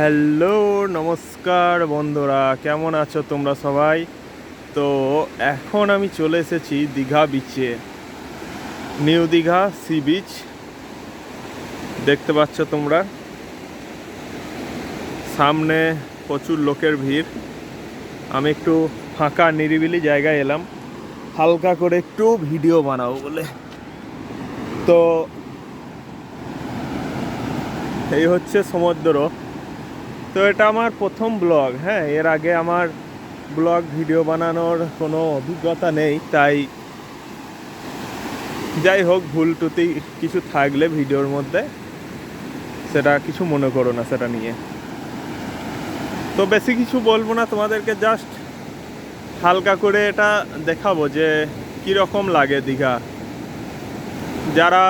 Hello, নমস্কার বন্ধুরা, কেমন আছো তোমরা সবাই? তো এখন আমি চলে এসেছি দীঘা বিচে নিউ দীঘা সি বিচ দেখতে পাচ্ছ তোমরা? সামনে প্রচুর লোকের ভিড়। আমি একটু ফাঁকা, নিরিবিলি জায়গায় এলাম। হালকা করে একটু ভিডিও বানাবো বলে। তো এই হচ্ছে সমুদ্র। তো এটা আমার প্রথম ব্লগ হ্যাঁ এর আগে আমার ব্লগ, ভিডিও বানানোর কোনো অভিজ্ঞতা নেই, তাই যাই হোক, ভুল টুতি কিছু থাকলে ভিডিওর মধ্যে, সেটা কিছু মনে করো না সেটা নিয়ে। তো বেশি কিছু বলব না, তোমাদেরকে জাস্ট হালকা করে এটা দেখাবো যে কীরকম লাগে দীঘা। যারা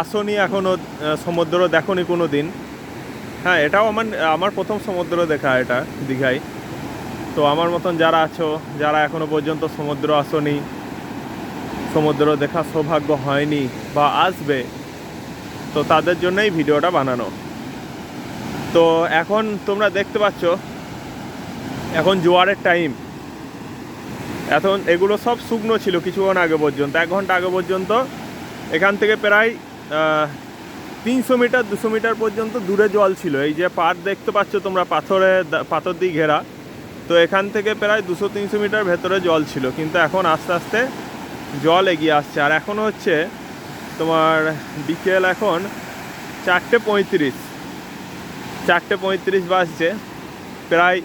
আসনি এখনও সমুদ্র দেখনি কোনো দিন হ্যাঁ এটাও আমার আমার প্রথম সমুদ্র দেখা এটা দীঘায়। তো আমার মতন যারা আছো, যারা এখনও পর্যন্ত সমুদ্র আসনি, সমুদ্র দেখা সৌভাগ্য হয়নি বা আসবে, তো তাদের জন্যই ভিডিওটা বানানো। তো এখন তোমরা দেখতে পাচ্ছ, এখন জোয়ারের টাইম। এখন এগুলো সব শুকনো ছিল কিছুক্ষণ আগে পর্যন্ত, এক ঘণ্টা আগে পর্যন্ত। এখান থেকে প্রায় তিনশো মিটার, দুশো মিটার পর্যন্ত দূরে জল ছিল। এই যে পাড় দেখতে পাচ্ছ তোমরা, পাথরে পাথর দিয়ে ঘেরা। তো এখান থেকে প্রায় দুশো, তিনশো মিটার ভেতরে জল ছিল। কিন্তু এখন আস্তে আস্তে জল এগিয়ে আসছে। আর এখন হচ্ছে তোমার বিকেল এখন চারটে পঁয়ত্রিশ। চারটে পঁয়ত্রিশ বাজছে। প্রায়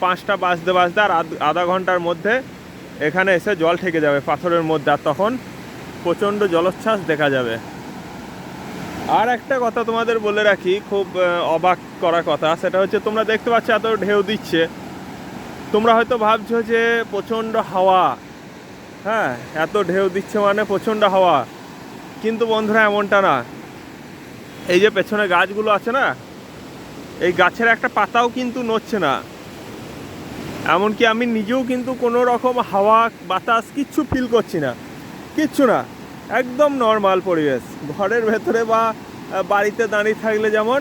পাঁচটা বাজতে বাজতে আর আধ- আধা ঘণ্টার মধ্যে এখানে এসে জল ঠেকে যাবে পাথরের মধ্যে। আর তখন প্রচণ্ড জলোচ্ছ্বাস দেখা যাবে। আর একটা কথা তোমাদের বলে রাখি, খুব অবাক করা কথা, সেটা হচ্ছে তোমরা দেখতে পাচ্ছ এত ঢেউ দিচ্ছে। তোমরা হয়তো ভাবছ যে প্রচণ্ড হাওয়া হ্যাঁ এত ঢেউ দিচ্ছে মানে প্রচণ্ড হাওয়া। কিন্তু বন্ধুরা এমনটা না। এই যে পেছনে গাছগুলো আছে না, এই গাছের একটা পাতাও কিন্তু নড়ছে না। এমনকি আমি নিজেও কিন্তু কোনো রকম হাওয়া, বাতাস কিচ্ছু ফিল করছি না। কিচ্ছু না। একদম নর্মাল পরিবেশ। ঘরের ভেতরে বা বাড়িতে দাঁড়িয়ে থাকলে যেমন,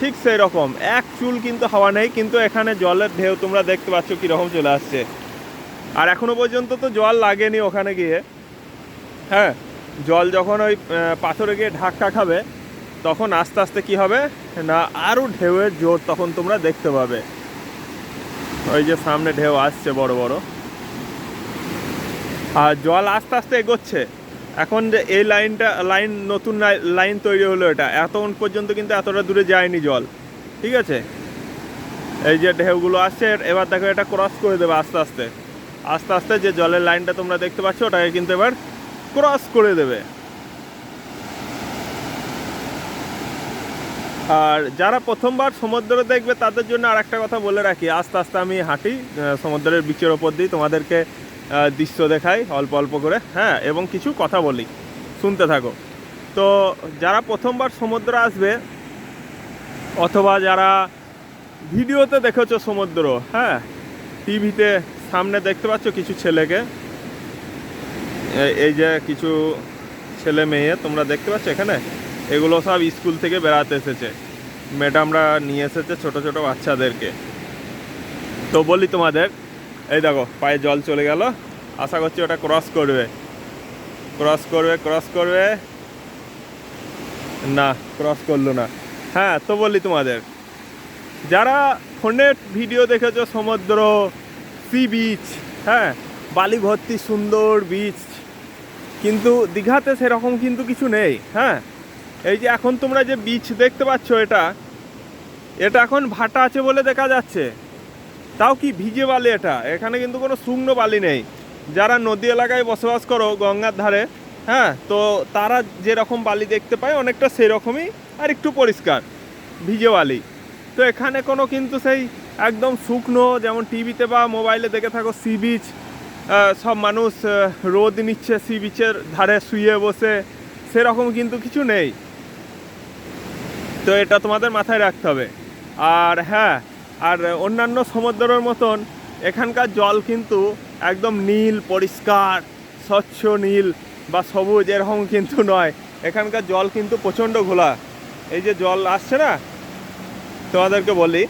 ঠিক সেই রকম এক চুল কিন্তু হাওয়া নেই, কিন্তু এখানে জলের ঢেউ তোমরা দেখতে পাচ্ছ কীরকম চলে আসছে। আর এখনও পর্যন্ত তো জল লাগেনি ওখানে গিয়ে। হ্যাঁ জল যখন ওই পাথরে গিয়ে ধাক্কা খাবে, তখন আস্তে আস্তে কি হবে? না আরও ঢেউয়ের জোর তখন তোমরা দেখতে পাবে। ওই যে সামনে ঢেউ আসছে বড় বড়। আর জল আস্তে আস্তে এগোচ্ছে। এখন যে এই লাইনটা, লাইন, নতুন লাই- লাইন তৈরি হলো এটা। এতক্ষণ পর্যন্ত কিন্তু এতটা দূরে যায়নি জল। ঠিক আছে? এই যে ঢেউগুলো আসছে, এবার দেখো এটা ক্রস করে দেবে আস্তে আস্তে। আস্তে আস্তে যে জলের লাইনটা তোমরা দেখতে পাচ্ছ, ওটাকে কিন্তু এবার ক্রস করে দেবে। আর যারা প্রথমবার সমুদ্র দেখবে, তাদের জন্য আর একটা কথা বলে রাখি। আস্তে আস্তে আমি হাঁটি সমুদ্রের বিচের ওপর দিয়ে তোমাদেরকে দৃশ্য দেখাই, অল্প অল্প করে হ্যাঁ এবং কিছু কথা বলি, শুনতে থাকো। তো যারা প্রথমবার সমুদ্র আসবে, অথবা যারা ভিডিওতে দেখেছ সমুদ্র হ্যাঁ টিভিতে সামনে দেখতে পাচ্ছ কিছু ছেলেকে এই যে কিছু ছেলে মেয়ে, তোমরা দেখতে পাচ্ছ এখানে? এগুলো সব স্কুল থেকে বেড়াতে এসেছে। ম্যাডামরা নিয়ে এসেছে ছোট ছোট বাচ্চাদেরকে। তো বলি তোমাদের এই দেখো, পায়ে জল চলে গেল। আশা করছি ওটা ক্রস করবে। ক্রস করবে ক্রস করবে। না ক্রস করল না। হ্যাঁ তো বলি তোমাদের। যারা ফোনের ভিডিও দেখেছ, সমুদ্র সি বিচ হ্যাঁ বালি ভর্তি সুন্দর বিচ কিন্তু দীঘাতে সেরকম কিন্তু কিছু নেই হ্যাঁ। এই যে এখন তোমরা যে বিচ দেখতে পাচ্ছ এটা এটা এখন ভাটা আছে বলে দেখা যাচ্ছে। তাও কি ভিজে বালি এটা? এখানে কিন্তু কোনো শুকনো বালি নেই। যারা নদী এলাকায় বসবাস করো, গঙ্গার ধারে হ্যাঁ তো তারা যেরকম বালি দেখতে পায়, অনেকটা সেরকমই আর একটু পরিষ্কার, ভিজে বালি। তো এখানে কোনো কিন্তু সেই একদম শুকনো, যেমন টিভিতে বা মোবাইলে দেখে থাকো, সি বিচ সব মানুষ রোদ নিচ্ছে সি বিচের ধারে শুয়ে বসে, সেরকম কিন্তু কিছু নেই। তো এটা তোমাদের মাথায় রাখতে হবে। আর হ্যাঁ আর অন্যান্য সমুদ্রের মতন এখানকার জল কিন্তু একদম নীল, পরিষ্কার, স্বচ্ছ নীল বা সবুজ এরকম কিন্তু নয়। এখানকার জল কিন্তু প্রচণ্ড ঘোলা। এই যে জল আসছে না? তোমাদেরকে বলি।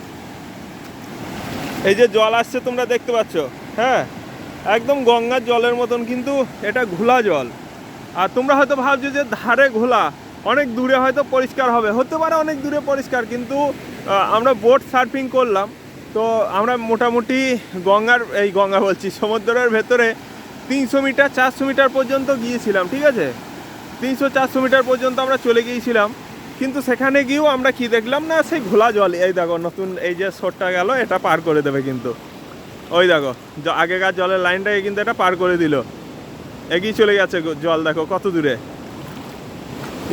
এই যে জল আসছে তোমরা দেখতে পাচ্ছ হ্যাঁ? একদম গঙ্গার জলের মতন কিন্তু এটা ঘোলা জল। আর তোমরা হয়তো ভাবছ যে ধারে ঘোলা। অনেক দূরে হয়তো পরিষ্কার হবে। হতে পারে অনেক দূরে পরিষ্কার, কিন্তু আমরা বোট সার্ফিং করলাম। তো আমরা মোটামুটি গঙ্গার, এই গঙ্গা বলছি, সমুদ্রের ভেতরে তিনশো মিটার, চারশো মিটার পর্যন্ত গিয়েছিলাম, ঠিক আছে? তিনশো, চারশো মিটার পর্যন্ত আমরা চলে গিয়েছিলাম। কিন্তু সেখানে গিয়েও আমরা কি দেখলাম না, সেই ঘোলা জল। এই দেখো, নতুন এই যে শোটটা গেল, এটা পার করে দেবে কিন্তু। ওই দেখো আগেকার জলের লাইনটাকে কিন্তু এটা পার করে দিল। এগিয়ে চলে গেছে জল দেখো, কত দূরে।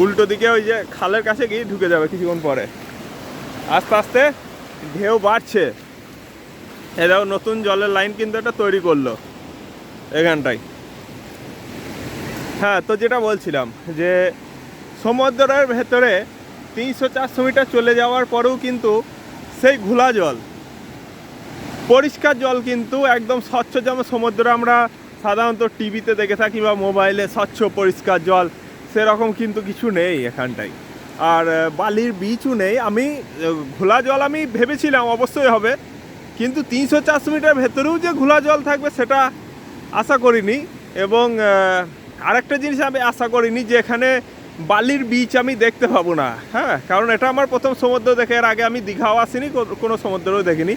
উল্টো দিকে ওই যে খালের কাছে গিয়ে ঢুকে যাবে কিছুক্ষণ পরে। আস্তে আস্তে ঢেউ বাড়ছে। এ দেখো, নতুন জলের লাইন কিন্তু এটা তৈরি করল এখানটায়। হ্যাঁ তো যেটা বলছিলাম যে সমুদ্রের ভেতরে তিনশো চারশো মিটার চলে যাওয়ার পরেও কিন্তু সেই ঘোলা জল, পরিষ্কার জল কিন্তু একদম স্বচ্ছ। যেমন সমুদ্রে আমরা সাধারণত টিভিতে দেখে থাকি বা মোবাইলে স্বচ্ছ পরিষ্কার জল সেরকম কিন্তু কিছু নেই এখানটায়। আর বালির বিচও নেই। আমি ঘোলা জল আমি ভেবেছিলাম অবশ্যই হবে। কিন্তু তিনশো চারশো মিটার ভেতরেও যে ঘোলা জল থাকবে সেটা আশা করিনি। এবং আরেকটা জিনিস আমি আশা করিনি যে এখানে বালির বিচ আমি দেখতে পাবো না। হ্যাঁ কারণ এটা আমার প্রথম সমুদ্র দেখে। এর আগে আমি দীঘাও আসিনি কোনো সমুদ্রও দেখিনি।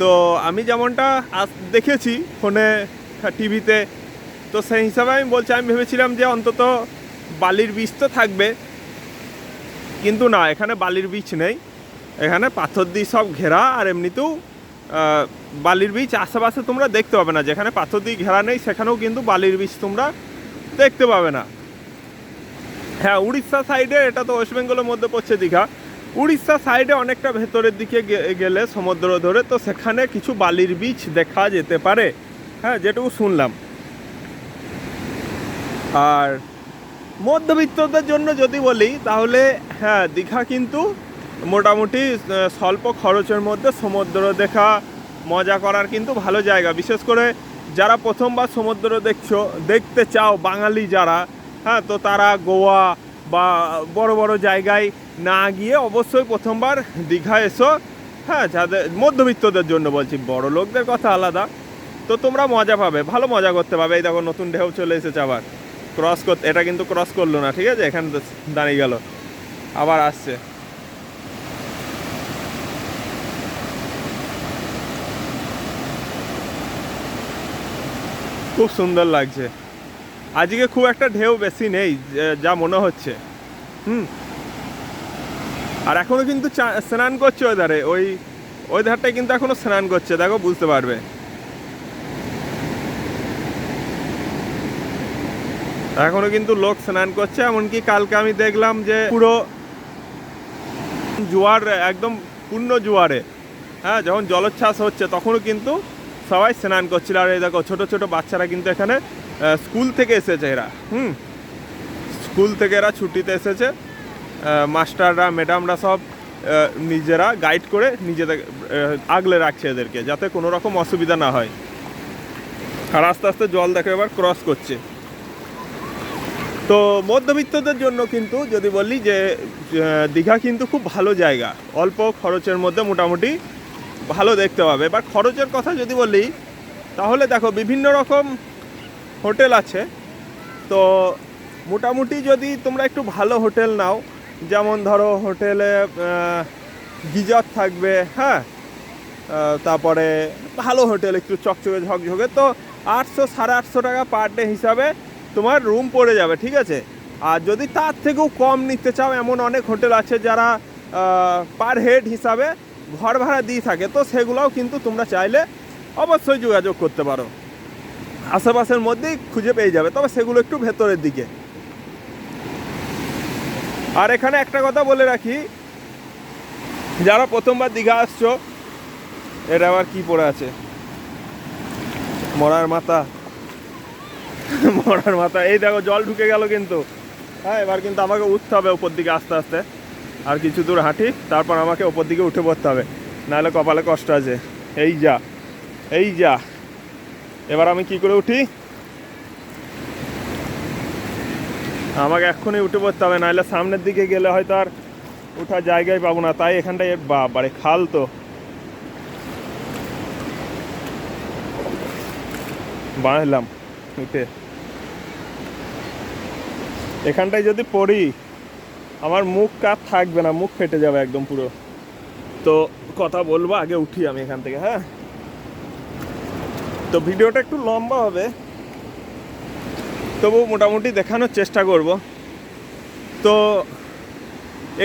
তো আমি যেমনটা দেখেছি ফোনে, টিভিতে। তো সেই হিসাবে আমি বলছি, আমি ভেবেছিলাম যে অন্তত বালির বীজ তো থাকবে। কিন্তু না, এখানে বালির বীজ নেই। এখানে পাথর দিয়ে সব ঘেরা আর এমনিতেও বালির বীজ আশেপাশে তোমরা দেখতে পাবে না। যেখানে পাথর দিয়ে ঘেরা নেই, সেখানেও কিন্তু বালির বীজ তোমরা দেখতে পাবে না। হ্যাঁ উড়িষ্যা সাইডে, এটা তো ওয়েস্ট বেঙ্গলের মধ্যে পড়ছে দীঘা। উড়িষ্যা সাইডে অনেকটা ভেতরের দিকে গেলে সমুদ্র ধরে, তো সেখানে কিছু বালির বীজ দেখা যেতে পারে। হ্যাঁ যেটুকু শুনলাম। আর মধ্যবিত্তদের জন্য যদি বলি, তাহলে হ্যাঁ দীঘা কিন্তু মোটামুটি স্বল্প খরচের মধ্যে সমুদ্র দেখা মজা করার কিন্তু ভালো জায়গা। বিশেষ করে যারা প্রথমবার সমুদ্র দেখছ, দেখতে চাও, বাঙালি যারা হ্যাঁ তো তারা গোয়া বা বড় বড় জায়গায় না গিয়ে অবশ্যই প্রথমবার দীঘা এসো। হ্যাঁ যাদের মধ্যবিত্তদের জন্য বলছি, বড় লোকদের কথা আলাদা। তো তোমরা মজা পাবে, ভালো মজা করতে পাবে। এই দেখো, নতুন ঢেউ চলে এসেছে আবার। ক্রস করতে এটা কিন্তু ক্রস করল না, ঠিক আছে? এখানে দাঁড়িয়ে গেল। আবার আসছে। খুব সুন্দর লাগছে। আজকে খুব একটা ঢেউ বেশি নেই, যা মনে হচ্ছে। হুম। আর এখনও কিন্তু স্নান করছে ওই ধারে ওই ওই ধারটায় কিন্তু এখনও স্নান করছে, দেখো, বুঝতে পারবে। এখনও কিন্তু লোক স্নান করছে, এমনকি কালকে আমি দেখলাম যে পুরো জোয়ার, একদম পূর্ণ জোয়ারে। হ্যাঁ যখন জলোচ্ছ্বাস হচ্ছে তখনও কিন্তু সবাই স্নান করছিল। আর এই দেখো, ছোটো ছোটো বাচ্চারা কিন্তু এখানে স্কুল থেকে এসেছে এরা। হুম, স্কুল থেকে এরা ছুটিতে এসেছে। মাস্টাররা, ম্যাডামরা সব নিজেরা গাইড করে নিজেদের আগলে রাখছে এদেরকে, যাতে কোনো রকম অসুবিধা না হয়। আর আস্তে আস্তে জল দেখো এবার ক্রস করছে। তো মধ্যবিত্তদের জন্য কিন্তু যদি বলি যে দীঘা কিন্তু খুব ভালো জায়গা। অল্প খরচের মধ্যে মোটামুটি ভালো দেখতে পাবে। এবার খরচের কথা যদি বলি, তাহলে দেখো বিভিন্ন রকম হোটেল আছে। তো মোটামুটি যদি তোমরা একটু ভালো হোটেল নাও, যেমন ধরো হোটেলে গিজার থাকবে হ্যাঁ? তারপরে ভালো হোটেল, একটু চকচকে ঝকঝকে। তো আটশো, সাড়ে আটশো টাকা পার ডে হিসাবে তোমার রুম পড়ে যাবে, ঠিক আছে? আর যদি তার থেকেও কম নিতে চাও, এমন অনেক হোটেল আছে যারা পার হেড হিসাবে ঘর ভাড়া দিয়ে থাকে, তো সেগুলোও কিন্তু তোমরা চাইলে অবশ্যই যোগাযোগ করতে পারো। আশেপাশের মধ্যেই খুঁজে পেয়ে যাবে, তবে সেগুলো একটু ভেতরের দিকে। আর এখানে একটা কথা বলে রাখি, যারা প্রথমবার দীঘা আসছো, এটা আবার কি পড়ে আছে? মরার মাথা। মরার মাথা। এই দেখো, জল ঢুকে গেল কিন্তু। হ্যাঁ এবার কিন্তু আমাকে উঠতে হবে উপর দিকে আস্তে আস্তে। আর কিছু দূর হাঁটি, তারপর আমাকে উপর দিকে উঠে পড়তে হবে। নাহলে কপালে কষ্ট আছে। এই যা এই যা। এবার আমি কি করে উঠি? আমাকে এক্ষুনি উঠে পড়তে হবে, নাহলে সামনের দিকে গেলে হয়তো আর ওঠার জায়গায় পাবো না। তাই এখানটায় বাবারে, খাল তো। বাঁধলাম, উঠে। এখানটায় যদি পড়ি, আমার মুখ কাপ থাকবে না, মুখ ফেটে যাবে একদম পুরো। তো কথা বলব, আগে উঠি আমি এখান থেকে হ্যাঁ? তো ভিডিওটা একটু লম্বা হবে। তবু মোটামুটি দেখানোর চেষ্টা করব। তো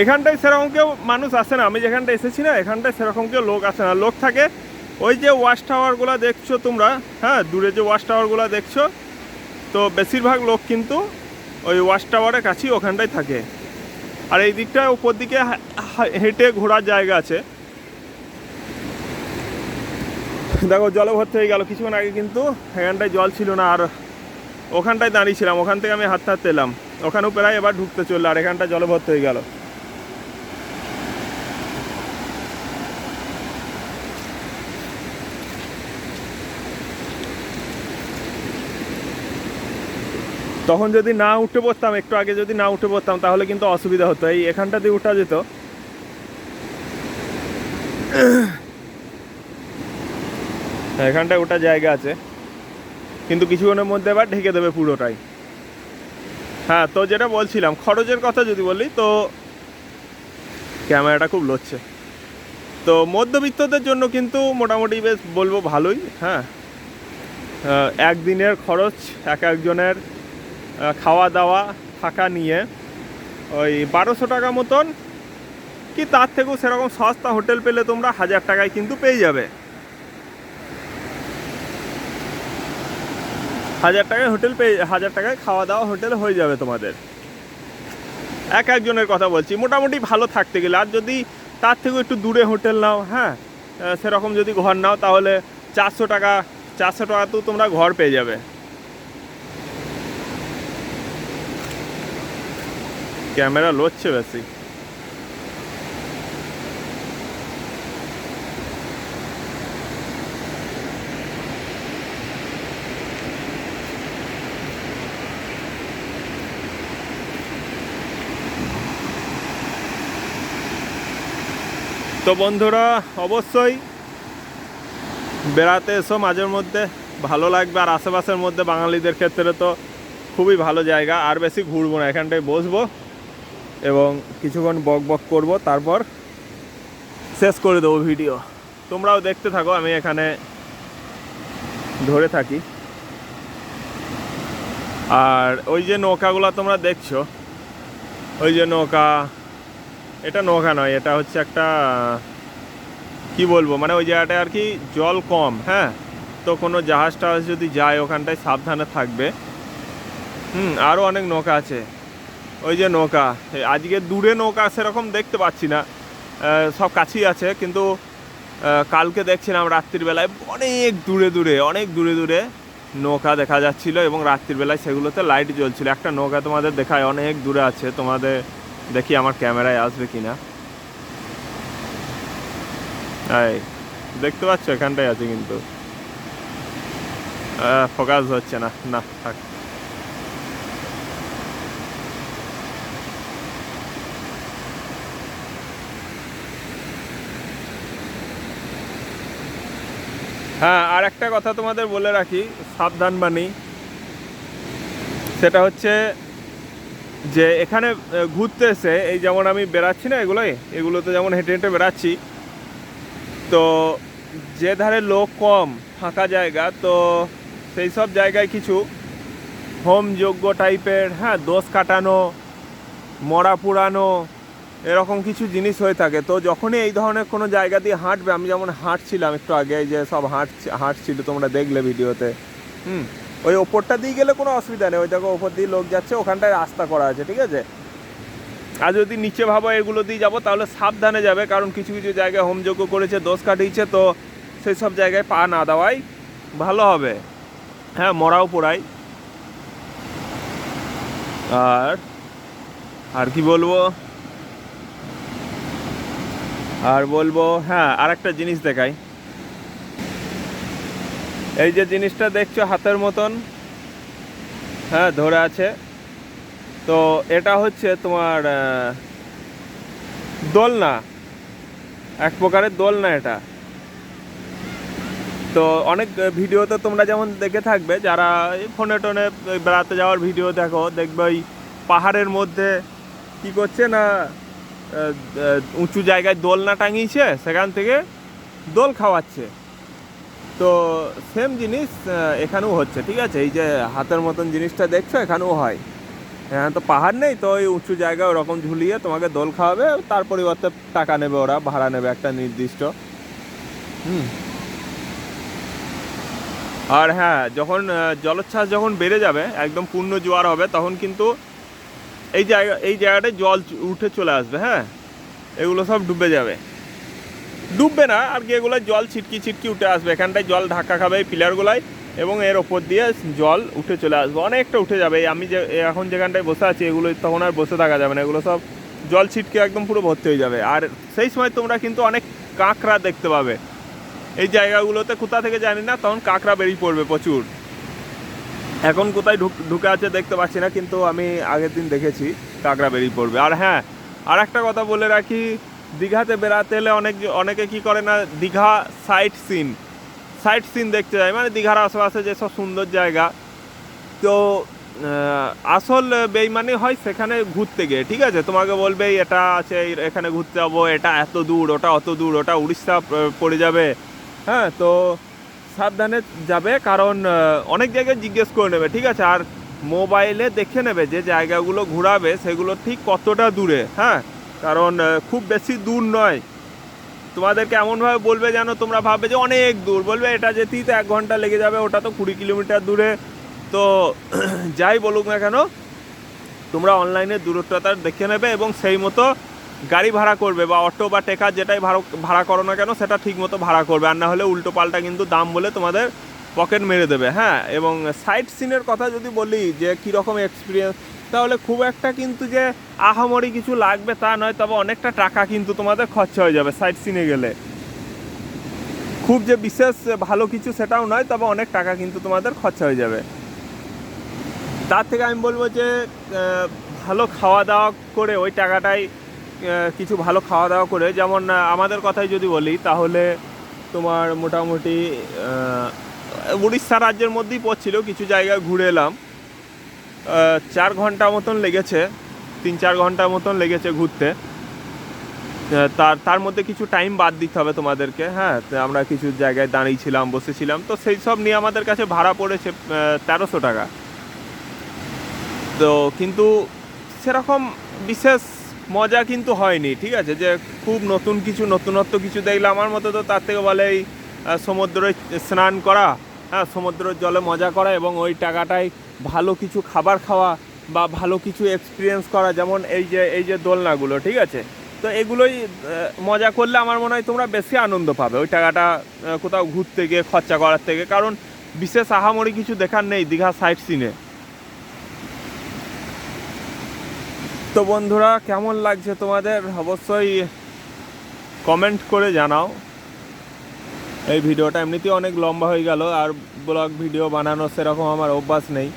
এখানটায় সেরকম কেউ মানুষ আসে না। আমি যেখানটা এসেছি না, এখানটায় সেরকম কেউ লোক আসে না। লোক থাকে ওই যে ওয়াশ টাওয়ারগুলো দেখছ তোমরা হ্যাঁ? দূরে যে ওয়াশ টাওয়ারগুলো দেখছ, তো বেশিরভাগ লোক কিন্তু ওই ওয়াশ টাওয়ারের কাছেই ওখানটায় থাকে। আর এই দিকটা উপর দিকে হেঁটে ঘোরার জায়গা আছে। দেখো, জলে ভর্তি হয়ে গেল। কিছুক্ষণ আগে কিন্তু এখানটায় জল ছিল না, আর ওখানটায় দাঁড়িয়েছিলাম ওখান থেকে আমি হাত হাত এলাম। ওখানেও প্রায় এবার ঢুকতে চলল, আর এখানটা জলে ভর্তি হয়ে গেল। তখন যদি না উঠে পড়তাম, একটু আগে যদি না উঠে পড়তাম, তাহলে কিন্তু অসুবিধা হতো। এই এখানটা দিয়ে উঠা যেত। এখানটায় ওটা জায়গা আছে। কিন্তু কিছুক্ষণের মধ্যে আবার ঢেকে দেবে পুরোটাই। হ্যাঁ তো যেটা বলছিলাম, খরচের কথা যদি বলি, তো ক্যামেরাটা খুব লড়ছে তো মধ্যবিত্তদের জন্য কিন্তু মোটামুটি বেশ বলব ভালোই হ্যাঁ। একদিনের খরচ এক একজনের খাওয়া দাওয়া থাকা নিয়ে। ওই বারোশো টাকা মতন, কি তার থেকেও সেরকম সস্তা হোটেল পেলে তোমরা হাজার টাকায় কিন্তু পেয়ে যাবে। হাজার টাকায় হোটেল পেয়ে, হাজার টাকায় খাওয়া দাওয়া হোটেল হয়ে যাবে তোমাদের। এক একজনের কথা বলছি, মোটামুটি ভালো থাকতে গেলে। আর যদি তার থেকেও একটু দূরে হোটেল নাও হ্যাঁ সেরকম যদি ঘর নাও, তাহলে চারশো টাকা, চারশো টাকাতেও তোমরা ঘর পেয়ে যাবে। ক্যামেরা লড়ছে বেশি। তো বন্ধুরা, অবশ্যই বেড়াতে এসো মাঝের মধ্যে, ভালো লাগবে। আর আশেপাশের মধ্যে বাঙালিদের ক্ষেত্রে তো খুবই ভালো জায়গা, আর বেশি ঘুরবো না, এখানটায় বসবো। এবং কিছুক্ষণ বক বক করব, তারপর শেষ করে দেবো ভিডিও। তোমরাও দেখতে থাকো, আমি এখানে ধরে থাকি। আর ওই যে নৌকাগুলো তোমরা দেখছ, ওই যে নৌকা, এটা নৌকা নয়, এটা হচ্ছে একটা, কি বলব মানে ওই জায়গাটায় আর কি জল কম হ্যাঁ? তো কোনো জাহাজ টাহাজ যদি যায়, ওখানটায় সাবধানে থাকবে। হুম আরও অনেক নৌকা আছে। ওই যে নৌকা আজকে দূরে নৌকা সেরকম দেখতে পাচ্ছি না সব কাছেই আছে, কিন্তু কালকে দেখছিলাম রাত্রির বেলায় অনেক দূরে দূরে, অনেক দূরে দূরে নৌকা দেখা যাচ্ছিল এবং রাত্রির বেলায় সেগুলোতে লাইট জ্বলছিল। একটা নৌকা তোমাদের দেখায়, অনেক দূরে আছে, তোমাদের দেখি আমার ক্যামেরায় আসবে কিনা। এই, দেখতে পাচ্ছ, এখানটায় আছে কিন্তু। ফোকাস হচ্ছে না না, থাক। হ্যাঁ আর একটা কথা তোমাদের বলে রাখি, সাবধান বাণী। সেটা হচ্ছে যে এখানে ঘুরতে এসে, এই যেমন আমি বেড়াচ্ছি না এগুলোই, এগুলোতে যেমন হেঁটে হেঁটে বেড়াচ্ছি, তো যে ধারে লোক কম, ফাঁকা জায়গা, তো সেই সব জায়গায় কিছু হোম হোমযোগ্য টাইপের হ্যাঁ দোষ কাটানো, মরা পুরানো এরকম কিছু জিনিস হয়ে থাকে। তো যখনই এই ধরনের কোনো জায়গা দিয়ে হাঁটবে, আমি যেমন হাঁটছিলাম একটু আগে যে সব হাঁট, হাঁটছিল তোমরা দেখলে ভিডিওতে, হুম? ওই ওপরটা দিয়ে গেলে কোনো অসুবিধা নেই, ওই দেখো ওপর দিয়ে লোক যাচ্ছে, ওখানটায় রাস্তা করা আছে, ঠিক আছে? আর যদি নিচে ভাবো এগুলো দিয়ে যাব, তাহলে সাবধানে যাবে, কারণ কিছু কিছু জায়গায় হোমযোগ্য করেছে, দোষ কাটিয়েছে, তো সেই সব জায়গায় পা না দেওয়াই ভালো হবে। হ্যাঁ মরাও পোড়াই। আর আর কি বলব? আর বলব হ্যাঁ আর একটা জিনিস দেখাই। এই যে জিনিসটা দেখছ হাতের মতন হ্যাঁ ধরে আছে। তো এটা হচ্ছে তোমার দোলনা। এক প্রকারের দোলনা এটা। তো অনেক ভিডিওতে তোমরা যেমন দেখে থাকবে, যারা ফোনে টোনে বেড়াতে যাওয়ার ভিডিও দেখো, দেখবে ওই পাহাড়ের মধ্যে কি করছে না উঁচু জায়গায় দোলনা টাঙিয়েছে, সেখান থেকে দোল খাওয়াচ্ছে। তো সেম জিনিস এখানেও হচ্ছে, ঠিক আছে? এই যে হাতের মতন জিনিসটা দেখছ, এখানেও হয়। হ্যাঁ তো পাহাড় নেই, তো ওই উঁচু জায়গায় ওরকম ঝুলিয়ে তোমাকে দোল খাওয়াবে, তার পরিবর্তে টাকা নেবে ওরা, ভাড়া নেবে একটা নির্দিষ্ট। হুম। আর হ্যাঁ যখন জলোচ্ছ্বাস যখন বেড়ে যাবে, একদম পূর্ণ জোয়ার হবে, তখন কিন্তু এই জায়গা, এই জায়গাটায় জল উঠে চলে আসবে হ্যাঁ? এগুলো সব ডুবে যাবে। ডুববে না, আর কি এগুলো জল ছিটকি ছিটকি উঠে আসবে। এখানটায় জল ধাক্কা খাবে এই পিলারগুলাই এবং এর ওপর দিয়ে জল উঠে চলে আসবে। অনেকটা উঠে যাবে। আমি যে এখন যেখানটায় বসে আছি, এগুলো তখন আর বসে থাকা যাবে না। এগুলো সব জল ছিটকে একদম পুরো ভর্তি হয়ে যাবে। আর সেই সময় তোমরা কিন্তু অনেক কাঁকড়া দেখতে পাবে। এই জায়গাগুলোতে কোথা থেকে জানি না, তখন কাঁকড়া বেরিয়ে পড়বে প্রচুর। এখন কোথায় ঢুক ঢুকে আছে দেখতে পাচ্ছি না, কিন্তু আমি আগের দিন দেখেছি, কাঁকড়া বেরিয়ে পড়বে। আর হ্যাঁ আর একটা কথা বলে রাখি, দীঘাতে বেড়াতে এলে অনেক অনেকে কি করে না, Digha sight seen sight seen দেখতে যায়। মানে দীঘার আশেপাশে যেসব সুন্দর জায়গা। তো আসল বেইমানি হয় সেখানে ঘুরতে গিয়ে, ঠিক আছে? তোমাকে বলবে, এটা আছে এখানে ঘুরতে যাব, এটা এত দূর, ওটা অত দূর, ওটা উড়িষ্যা, পড়ে যাবে। হ্যাঁ তো সাবধানে যাবে, কারণ অনেক জায়গায় জিজ্ঞেস করে নেবে, ঠিক আছে? আর মোবাইলে দেখে নেবে যে জায়গাগুলো ঘোরাবে, সেগুলো ঠিক কতটা দূরে হ্যাঁ? কারণ খুব বেশি দূর নয়। তোমাদেরকে এমনভাবে বলবে যেন তোমরা ভাববে যে অনেক দূর। বলবে, এটা যেতেই তো এক ঘণ্টা লেগে যাবে, ওটা তো কুড়ি কিলোমিটার দূরে। তো, যাই বলুক না কেন, তোমরা অনলাইনে দূরত্বটা দেখে নেবে এবং সেই মতো গাড়ি ভাড়া করবে বা অটো বা টেকার যেটাই ভাড়া ভাড়া করো না কেন, সেটা ঠিক মতো ভাড়া করবে। আর না হলে উল্টো পাল্টা কিন্তু দাম বলে তোমাদের পকেট মেরে দেবে হ্যাঁ? এবং সাইট সিনের কথা যদি বলি যে কীরকম এক্সপিরিয়েন্স তাহলে খুব একটা কিন্তু যে আহামরি কিছু লাগবে তা নয়, তবে অনেকটা টাকা কিন্তু তোমাদের খরচা হয়ে যাবে সাইট সিনে গেলে। খুব যে বিশেষ ভালো কিছু সেটাও নয়, তবে অনেক টাকা কিন্তু তোমাদের খরচা হয়ে যাবে। তার থেকে আমি বলব যে ভালো খাওয়া দাওয়া করে ওই টাকাটাই কিছু ভালো খাওয়া দাওয়া করে, যেমন আমাদের কথাই যদি বলি, তাহলে তোমার মোটামুটি উড়িষ্যা রাজ্যের মধ্যেই পড়ছিল, কিছু জায়গায় ঘুরে এলাম। চার ঘণ্টা মতন লেগেছে, তিন চার ঘণ্টা মতন লেগেছে ঘুরতে। তার তার মধ্যে কিছু টাইম বাদ দিতে হবে তোমাদেরকে হ্যাঁ? আমরা কিছু জায়গায় দাঁড়িয়েছিলাম, বসেছিলাম, তো সেই সব নিয়ে আমাদের কাছে ভাড়া পড়েছে তেরোশো টাকা। তো, কিন্তু সেরকম বিশেষ মজা কিন্তু হয়নি, ঠিক আছে? যে খুব নতুন কিছু, নতুনত্ব কিছু দেখলে আমার মতো তো তার থেকে বলে এই সমুদ্রে স্নান করা হ্যাঁ সমুদ্রের জলে মজা করা এবং ওই টাকাটায় ভালো কিছু খাবার খাওয়া বা ভালো কিছু এক্সপিরিয়েন্স করা, যেমন এই যে এই যে দোলনাগুলো, ঠিক আছে? তো এগুলোই মজা করলে আমার মনে হয় তোমরা বেশি আনন্দ পাবে। ওই টাকাটা কোথাও ঘুরতে গিয়ে, খরচা করার থেকে। কারণ বিশেষ আহামরি কিছু দেখার নেই দীঘা সাইট সিনে তো বন্ধুরা, কেমন লাগছে তোমাদের? অবশ্যই কমেন্ট করে জানাও। এই ভিডিওটা এমনিতেই অনেক লম্বা হয়ে গেল, আর ব্লগ ভিডিও বানানো সেরকম আমার অভ্যাস নেই।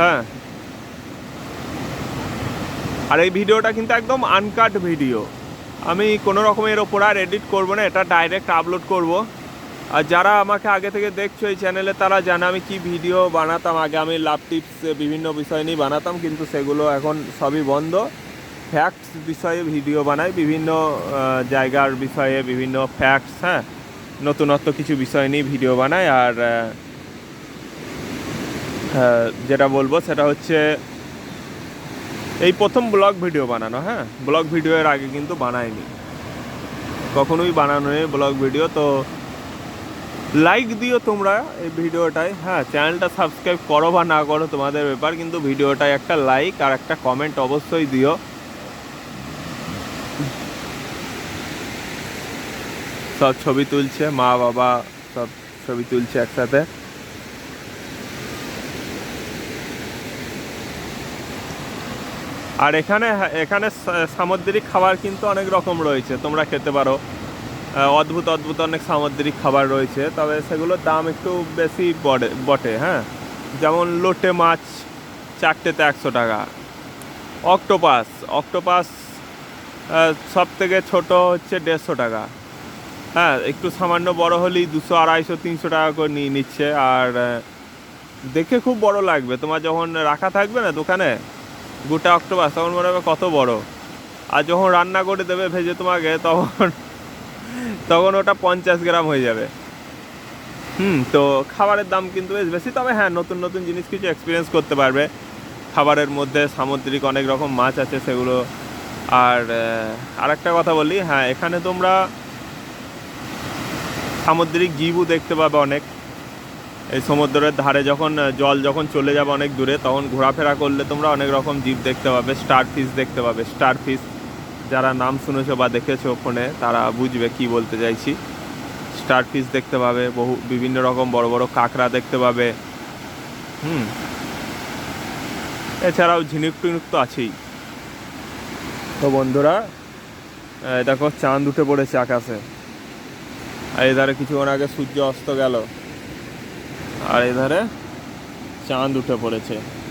হ্যাঁ। আর এই ভিডিওটা কিন্তু একদম আনকাট ভিডিও আমি কোনো রকমের ওপর আর এডিট করব না, এটা ডাইরেক্ট আপলোড করব। আর যারা আমাকে আগে থেকে দেখছ এই চ্যানেলে তারা জানে আমি কি ভিডিও বানাতাম। আগে আমি লাভ টিপস বিভিন্ন বিষয় নিয়ে বানাতাম, কিন্তু সেগুলো এখন সবই বন্ধ। ফ্যাক্টস বিষয়ে ভিডিও বানাই, বিভিন্ন জায়গার বিষয়ে বিভিন্ন ফ্যাক্টস হ্যাঁ? নতুনত্ব কিছু বিষয় নিয়ে ভিডিও বানাই, আর যেটা বলব সেটা হচ্ছে, এই প্রথম ব্লগ ভিডিও বানানো হ্যাঁ? ব্লগ ভিডিও এর আগে কিন্তু বানাইনি। কখনোই বানানো নেই ব্লগ ভিডিও তো লাইক দিও তোমরা এই ভিডিওটায়। হ্যাঁ চ্যানেলটা সাবস্ক্রাইব করো বা না করো, তোমাদের ব্যাপার। কিন্তু ভিডিওটায় একটা লাইক আর একটা কমেন্ট অবশ্যই দিও। সব ছবি তুলছে, মা, বাবা, সব ছবি তুলছে একসাথে। আর এখানে এখানে সামুদ্রিক খাবার কিন্তু অনেক রকম রয়েছে, তোমরা খেতে পারো। অদ্ভুত অদ্ভুত অনেক সামুদ্রিক খাবার রয়েছে, তবে সেগুলোর দাম একটু বেশি বটে বটে হ্যাঁ? যেমন লোটে মাছ চারটেতে একশো টাকা। অক্টোপাস অক্টোপাস সব থেকে ছোটো হচ্ছে দেড়শো টাকা। হ্যাঁ একটু সামান্য বড় হলেই দুশো, আড়াইশো, তিনশো টাকা করে নিয়ে নিচ্ছে, আর দেখে খুব বড় লাগবে। তোমার যখন রাখা থাকবে না দোকানে, গোটা অক্টোপাস, তখন মনে হবে কত বড়। আর যখন রান্না করে দেবে ভেজে তোমাকে, তখন তখন ওটা পঞ্চাশ গ্রাম হয়ে যাবে। হুম, তো খাবারের দাম কিন্তু বেশ বেশি। তবে হ্যাঁ নতুন নতুন জিনিস কিছু এক্সপিরিয়েন্স করতে পারবে। খাবারের মধ্যে সামুদ্রিক অনেক রকম মাছ আছে সেগুলো। আর আর একটা কথা বলি হ্যাঁ এখানে তোমরা সামুদ্রিক জীবও দেখতে পাবে অনেক। এই সমুদ্রের ধারে যখন, জল যখন চলে যাবে অনেক দূরে, তখন ঘোরাফেরা করলে তোমরা অনেক রকম জীব দেখতে পাবে স্টার ফিশ দেখতে পাবে স্টার ফিশ যারা নাম শুনেছো বা দেখেছ ফোনে, তারা বুঝবে কি বলতে চাইছি। স্টার ফিশ দেখতে পাবে, বহু, বিভিন্ন রকম বড় বড় কাঁকড়া দেখতে পাবে। হুম। এছাড়াও ঝিনুক টিনুক তো আছেই। তো বন্ধুরা দেখো চাঁদ উঠে পড়েছে আকাশে। আর এধারে কিছুক্ষণ আগে সূর্য অস্ত গেল। আর এধারে চাঁদ উঠে পড়েছে।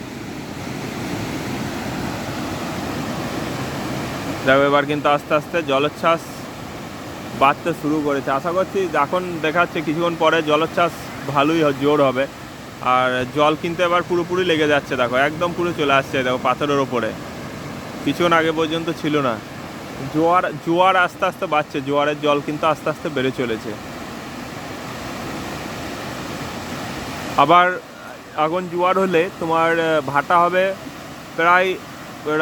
দেখো, এবার কিন্তু আস্তে আস্তে জলোচ্ছ্বাস বাড়তে শুরু করেছে। আশা করছি এখন দেখাচ্ছে কিছুক্ষণ পরে জলোচ্ছ্বাস ভালোই জোর হবে। আর জল কিন্তু এবার পুরোপুরি লেগে যাচ্ছে, দেখো, একদম পুরো চলে আসছে, দেখো, পাথরের ওপরে। কিছুক্ষণ আগে পর্যন্ত ছিল না। জোয়ার জোয়ার আস্তে আস্তে বাড়ছে, জোয়ারের জল কিন্তু আস্তে আস্তে বেড়ে চলেছে। আবার আগুন জোয়ার হলে তোমার ভাটা হবে প্রায়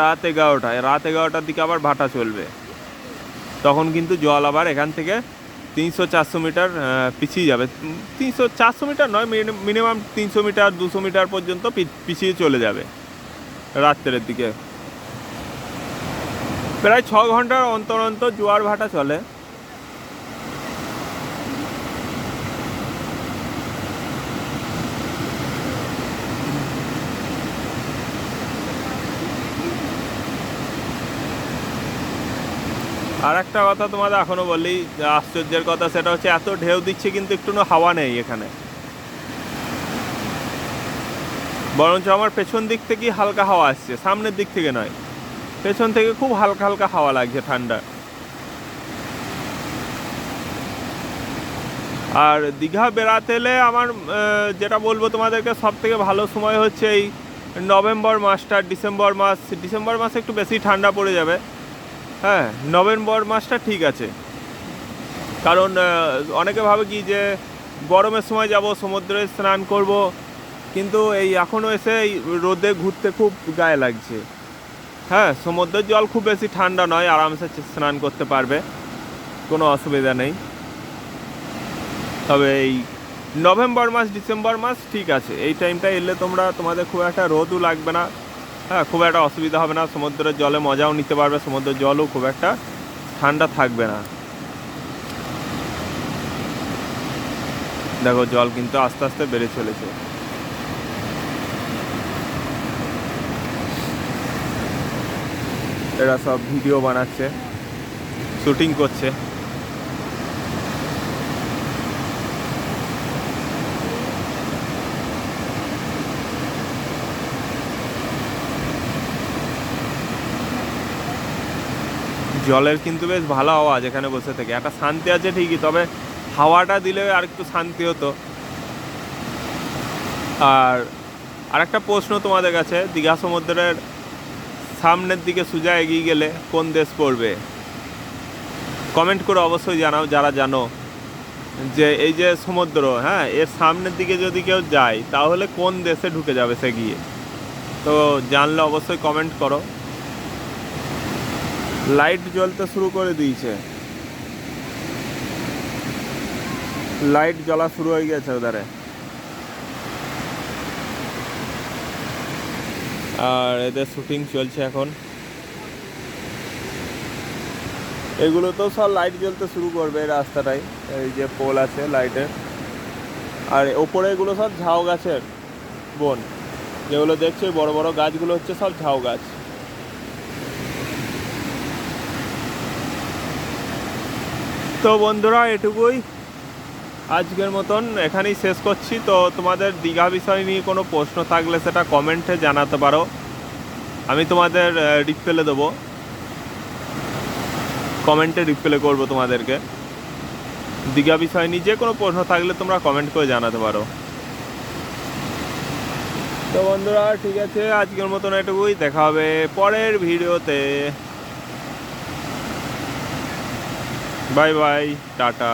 রাত এগারোটায়, রাত এগারোটার দিকে আবার ভাটা চলবে। তখন কিন্তু জল আবার এখান থেকে তিনশো চারশো মিটার পিছিয়ে যাবে। তিনশো চারশো মিটার নয় মিনিমাম তিনশো মিটার, দুশো মিটার পর্যন্ত পিছিয়ে চলে যাবে রাত্রের দিকে। প্রায় ছ ঘণ্টার অন্তর অন্তর জোয়ার ভাটা চলে। আর একটা কথা তোমাদের এখনও বলি আশ্চর্যের কথা সেটা হচ্ছে এত ঢেউ দিচ্ছে কিন্তু একটু হাওয়া নেই এখানে। বরঞ্চ আমার পেছন দিক থেকেই হালকা হাওয়া আসছে, সামনের দিক থেকে নয়। পেছন থেকে খুব হালকা হালকা হাওয়া লাগছে ঠান্ডা। আর দীঘা বেড়াতে এলে আমার যেটা বলব তোমাদেরকে সব থেকে ভালো সময় হচ্ছে এই নভেম্বর মাসটা, ডিসেম্বর মাস। ডিসেম্বর মাসে একটু বেশি ঠান্ডা পড়ে যাবে। হ্যাঁ নভেম্বর মাসটা ঠিক আছে। কারণ অনেকে ভাবে কি যে, গরমের সময় যাব, সমুদ্রে স্নান করব, কিন্তু এই এখনও এসে এই রোদে ঘুরতে খুব গায়ে লাগছে। হ্যাঁ সমুদ্রের জল খুব বেশি ঠান্ডা নয়, আরামসে স্নান করতে পারবে, কোনো অসুবিধা নেই। তবে এই নভেম্বর মাস, ডিসেম্বর মাস ঠিক আছে। এই টাইমটা এলে তোমরা, তোমাদের খুব একটা রোদও লাগবে না। হ্যাঁ খুব একটা অসুবিধা হবে না। সমুদ্রের জলে মজাও নিতে পারবে, সমুদ্রের জলও খুব একটা ঠান্ডা থাকবে না। দেখো, জল কিন্তু আস্তে আস্তে বেড়ে চলেছে। এরা সব ভিডিও বানাচ্ছে, শুটিং করছে। জলের কিন্তু বেশ ভালো আওয়াজ এখানে বসে থেকে। একটা শান্তি আছে ঠিকই, তবে হাওয়াটা দিলে আর একটু শান্তি হতো। আর আরেকটা প্রশ্ন তোমাদের কাছে, দীঘা সমুদ্রের সামনের দিকে সোজা এগিয়ে গেলে কোন দেশ পড়বে? কমেন্ট করে অবশ্যই জানাও, যারা জানো যে এই যে সমুদ্র হ্যাঁ এর সামনের দিকে যদি কেউ যায়, তাহলে কোন দেশে ঢুকে যাবে সে গিয়ে? তো জানলে অবশ্যই কমেন্ট করো। লাইট জ্বলতে শুরু করে দিয়েছে। লাইট জ্বলা শুরু হয়ে গেছে ওধারে। আর এদের শুটিং চলছে এখন। এগুলো তো সব লাইট জ্বলতে শুরু করবে এই রাস্তাটায়। এই যে পোল আছে লাইটের। আর ওপরে এগুলো সব ঝাউ গাছের বন। যেগুলো দেখছ বড় বড় গাছগুলো হচ্ছে সব ঝাউ গাছ। তো বন্ধুরা, এটুকুই। আজকের মতন এখানেই শেষ করছি। তো তোমাদের দীঘা বিষয় নিয়ে কোনো প্রশ্ন থাকলে সেটা কমেন্টে জানাতে পারো। আমি তোমাদের রিপ্লে দেবো। কমেন্টে রিপ্লাই করব তোমাদেরকে। দীঘা বিষয় নিয়ে যে কোনো প্রশ্ন থাকলে তোমরা কমেন্ট করে জানাতে পারো। তো বন্ধুরা, ঠিক আছে। আজকের মতন এটুকুই। দেখা হবে পরের ভিডিওতে। Bye bye Tata